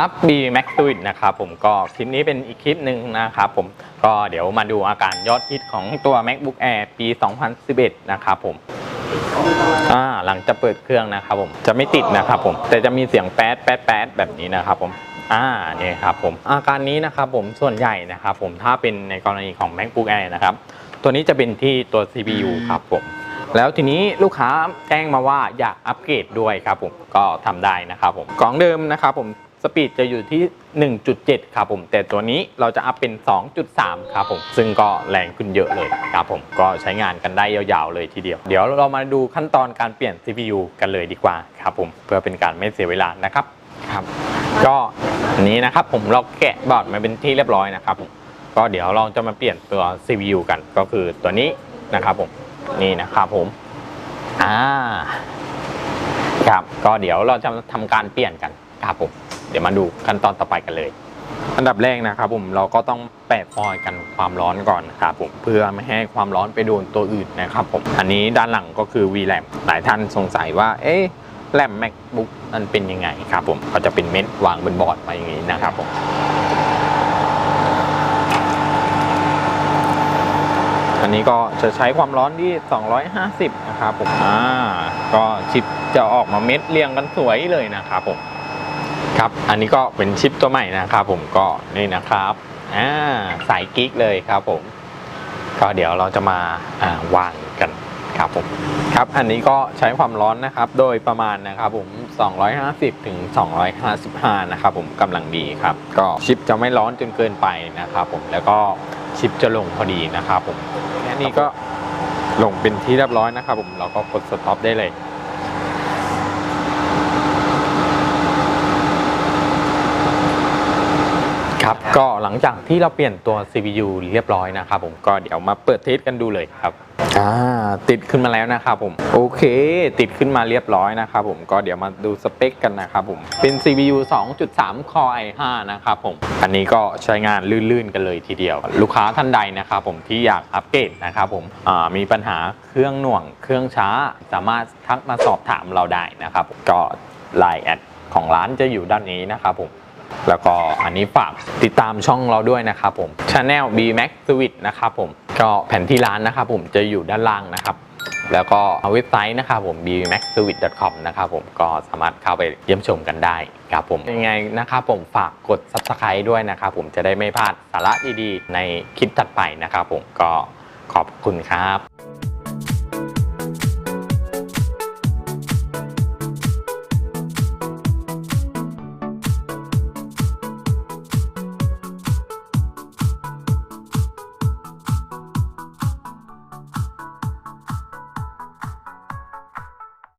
ครับ B Max s w i t นะครับผมก็คลิปนี้เป็นอีกคลิปหนึ่งนะครับผมก็เดี๋ยวมาดูอาการยอดฮิตของตัว MacBook Air ปี 2011 นะครับผมอ่าหลังจะเปิดเครื่องนะครับผมจะไม่ติดนะครับผมแต่จะมีเสียงแป๊ดแป๊ดแป๊ดแบบนี้นะครับผมอ่านี่ครับผมอาการนี้นะครับผมส่วนใหญ่นะครับผมถ้าเป็นในกรณีของ MacBook Air นะครับตัวนี้จะเป็นที่ตัว CPU ครับผมแล้วทีนี้ลูกค้าแจ้งมาว่าอยากอัปเกรดด้วยครับผมก็ทำได้นะครับผมกล่องเดิมนะครับผม สปีดจะอยู่ที่ 1.7 ครับผม แต่ตัวนี้เราจะอัพเป็น 2.3 ครับผม ซึ่งก็แรงขึ้นเยอะเลยครับผม ก็ใช้งานกันได้ยาวๆเลยทีเดียว เดี๋ยวเรามาดูขั้นตอนการเปลี่ยน CPU กันเลยดีกว่าครับผม เพื่อเป็นการไม่เสียเวลานะครับ ครับ ก็อันนี้นะครับผมเราแกะบอร์ดมาเป็นที่เรียบร้อยนะครับผม ก็เดี๋ยวเราจะมาเปลี่ยนตัว CPU กัน ก็คือตัวนี้นะครับผม นี่นะครับผม อ่า ครับ ก็เดี๋ยวเราจะทำการเปลี่ยนกันครับผม เดี๋ยวมาดูขั้นตอนต่อไปกันเลย อันดับแรกนะครับผมเราก็ต้องแปะฟอยล์กันความร้อนก่อนนะครับผมเพื่อไม่ให้ความร้อนไปโดนตัวอื่นนะครับผมอันนี้ด้านหลังก็คือ VRAM หลายท่านสงสัยว่า เอ๊ะแรม MacBook มันเป็นยังไงครับผมก็จะเป็นเม็ดวางบนบอร์ดมาอย่างนี้นะครับผมอันนี้ก็จะใช้ความร้อนที่ 250 นะครับผม อ่า ก็ชิปจะออกมาเม็ดเรียงกันสวยเลยนะครับผม ครับ อันนี้ก็เป็นชิปตัวใหม่นะครับผมก็นี่นะครับอ่าสายกิ๊กเลยครับผม ก็เดี๋ยวเราจะมาอ่าวางกันครับผมครับ อันนี้ก็ใช้ความร้อนนะครับ โดยประมาณนะครับผม 250ถึง255 นะครับผมกำลังดีครับ ก็ชิปจะไม่ร้อนจนเกินไปนะครับผมแล้วก็ชิปจะลงพอดีนะครับผมแค่นี้ก็ลงเป็นที่เรียบร้อยนะครับผมเราก็กดสต็อปได้เลย ครับ ก็หลังจากที่เราเปลี่ยนตัว CPU เรียบร้อยนะครับผมก็เดี๋ยวมาเปิดเทสกันดูเลยครับอ่าติดขึ้นมาแล้วนะครับผมโอเค ติดขึ้นมาเรียบร้อยนะครับผมก็เดี๋ยวมาดูสเปคกันนะครับผมเป็น CPU 2.3 Core i5 นะครับผมอันนี้ก็ใช้งานลื่นๆกันเลยทีเดียว ลูกค้าท่านใดนะครับผมที่อยากอัปเกรดนะครับผมอ่ามีปัญหาเครื่องหน่วงเครื่องช้า สามารถทักมาสอบถามเราได้นะครับก็ไลน์แอดของร้านจะอยู่ด้านนี้นะครับผมแล้วก็ อันนี้ฝากติดตามช่องเราด้วยนะครับผม Channel B Max Switch นะครับผม ก็แผนที่ร้านนะครับผมจะอยู่ด้านล่างนะครับ แล้วก็เว็บไซต์นะครับผม b m a x s w i t c o m นะครับผมก็สามารถเข้าไปเยี่ยมชมกันได้ครับผมยังไงนะครับผมฝากกด Subscribe ด้วยนะครับผมจะได้ไม่พลาดสาระดีๆ ในคลิปถัดไปนะครับผมก็ขอบคุณครับ